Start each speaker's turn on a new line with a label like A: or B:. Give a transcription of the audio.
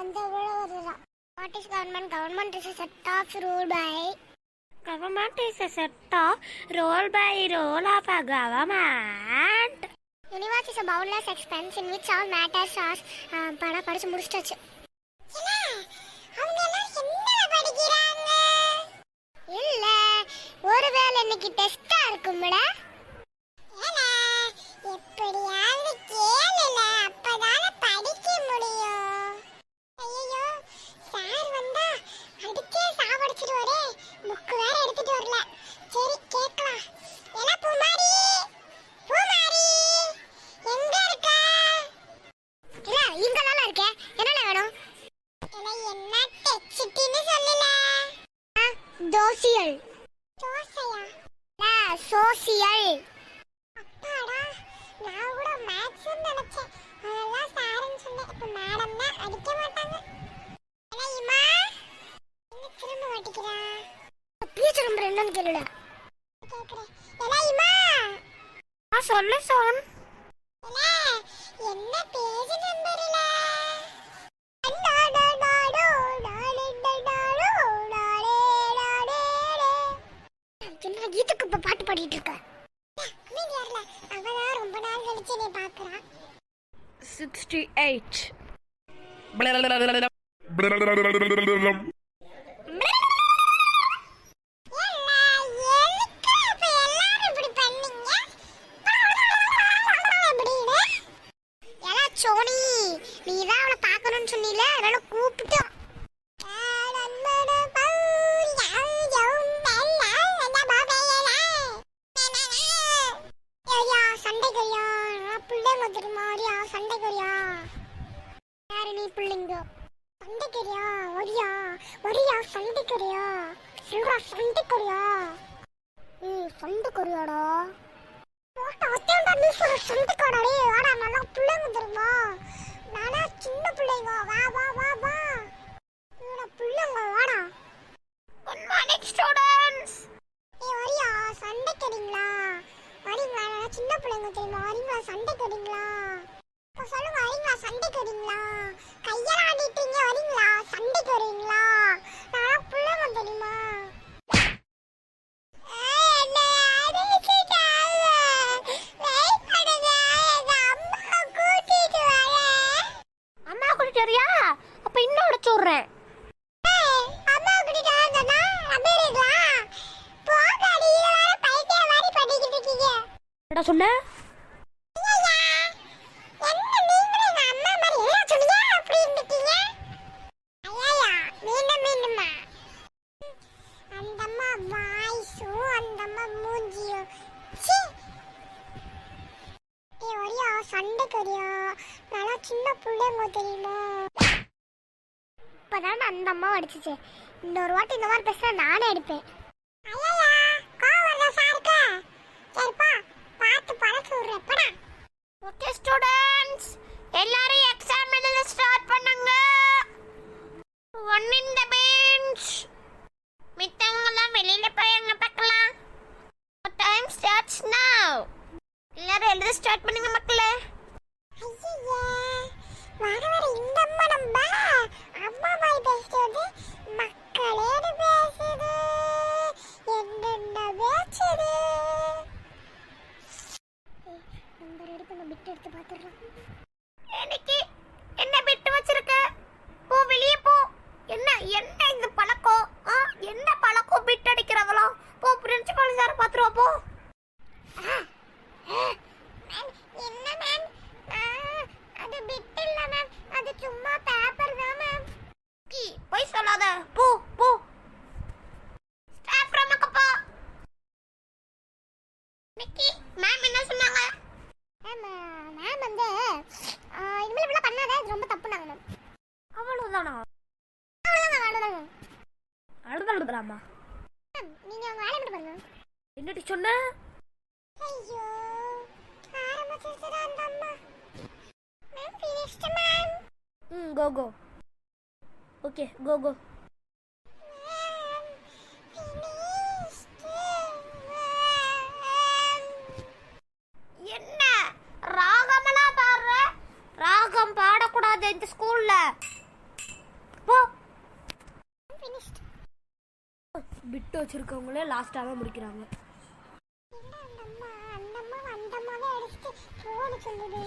A: அந்த government government is set of rule by
B: Government is a set of role by role of a government.
A: Universe is a boundless expense in which all matters are uh, பட படிச்சு முடிச்சிட்டாச்சு இல்ல ஒருவேளை இன்னைக்கு டெஸ்டா இருக்கும்ல? இல்ல social. அப்பாடா நான் கூட மேத்ஸ் நினைச்சேன். அதெல்லாம் சாருன்னு சொன்னேன். இப்ப மேடம் தான் அடிக்க மாட்டாங்க. இமா என்ன திரும்ப மாட்டிக்கிறா? பீச்சர் நம்பர் என்னன்னு கேளுல கேக்குறேன். இமா
B: ஆ சொல்லு சோன்
A: என்ன பேஜ் நம்பர்ல? கீத்துக்கு இப்ப பாட்டு பாடிட்டு இருக்க அவதான் ரொம்ப நாள் கழிச்சு நீ பாக்குறான்
B: சிக்ஸ்டி எயிட்
A: சண்டைக்குரியா யாரு நீ பிள்ளைங்க? சண்டைக்குரியா வரியா வரியா சண்டைக்குரியா சொல்றா சண்டைக்குரியா ஏய் சண்டைக்குரியாடா நீ சொல்ற சண்டைக்காடா ஆடா நல்லா பிள்ளைங்க தெரியுமா? நானா சின்ன பிள்ளைங்க. வா வா வா வா இவன பிள்ளைங்க வாடா
B: குட் மார்னிங் ஸ்டூடண்ட்ஸ்
A: ஏய் வரியா சண்டைக்கு வரீங்களா வரீங்களா நானா சின்ன பிள்ளைங்க தெரியுமா வரீங்களா சண்டைக்கு வரீங்களா இப்போ சொல்லுங்க வரீங்களா சண்டைக்கு வரீங்களா? கையெல்லாம் ஆடிட்டீங்க வரீங்களா? சண்டைக்கு வரீங்களா? நானா பிள்ளைங்க தெரியுமா? அம்மா கூட்டிட்டு
B: குடிச்சறியா அப்ப இன்னும் அடிச்சு விடுறேன்.
A: ஏய், அம்மா கூட்டிட்டு வரேன்னா நம்பிடுறீங்களா? போங்க, நீங்க வேற பைத்தியம் மாதிரி பண்ணிக்கிட்டு இருக்கீங்க.
B: என்ன சொன்ன
A: ஐயையா, என்ன நீங்களும் எங்க அம்மா மாதிரி என்ன சொன்னீங்க? அப்படின்னு இருக்கீங்க? ஐயையா, மீண்டும் மீண்டுமா? அந்த அம்மா வாய்ஸும் அந்த அம்மா மூஞ்சியும் ச்சீ! ஏய், வரியா, சண்டைக்கு வரியா? நல்லா சின்ன பிள்ளைங்க தெரியுமா? இப்பதான் அந்த அம்மா அடிச்சுச்சு. இன்னொரு வாட்டி இந்த மாதிரி பேசுனா நானே அடிப்பேன். ஐயா கோவம் வருதா சாருக்கு சரிப்பா பார்த்து பழக்க விடுறப்படா
B: ஓகே ஸ்டூடெண்ட்ஸ் எல்லாரும் எக்ஸாம் எழுத ஸ்டார்ட் பண்ணுங்க. ஒன் இன் த பெஞ்ச் மித்தவங்கலாம் வெளியில போய் அங்க பார்க்கலாம். டைம் ஸ்டார்ட்ஸ் நவ் எல்லாரும் எழுத ஸ்டார்ட் பண்ணுங்க மக்களே.
A: ஐயா வர வர இந்த அம்மா நம்ம அம்மா மாதிரி வந்து மக்களேன்னு பேசுது என்னென்ன பேசுது நம்ம ரெடி பண்ண பிட் எடுத்து பார்த்துடலாம்
B: எனக்கு என்ன பிட்டு வச்சிருக்க? போ வெளியே போ. என்ன என்ன இந்த பழக்கம்? ஆ என்ன பழக்கம்? பிட் அடிக்கிறதெல்லாம் போ பிரின்சிபால் சார் பாத்துருவா போ
A: மேம் என்ன மேம் அது பிட் இல்ல மேம் அது சும்மா பேப்பர் தான் மேம்
B: போய் சொல்லாத. போ போ. ஸ்டாஃப் ரூமுக்கு போ. நிக்கி மேம் என்ன சொன்னாங்க?
A: மேம் மேம் வந்து இனிமேல் இப்படிலாம் பண்ணாத. இது ரொம்ப தப்புனாங்க மேம்
B: அவ்வளவுதானா?
A: அவ்வளோதாங்க
B: அழுதழுதுலாமா
A: மேம் நீங்கள் அவங்க வேலையை மட்டும் பாருங்க
B: என்னடி சொன்ன?
A: ஐயோ ஆரம்பிச்சிருச்சுடா அந்த அம்மா? மேம் ஃபினிஷ்டு மேம்
B: ம் கோ கோ ஓகே கோ கோ என்ன? ராகமெல்லாம் பாடுற? ராகம் பாடக்கூடாது இந்த ஸ்கூல்ல போ.
C: பிட்டு வச்சிருக்கவங்களே லாஸ்ட்டாக தான் முடிக்கிறாங்க.
A: என்ன அந்த அம்மா அந்த அம்மா அந்த அம்மாவே அடிச்சுட்டு சொல்லுது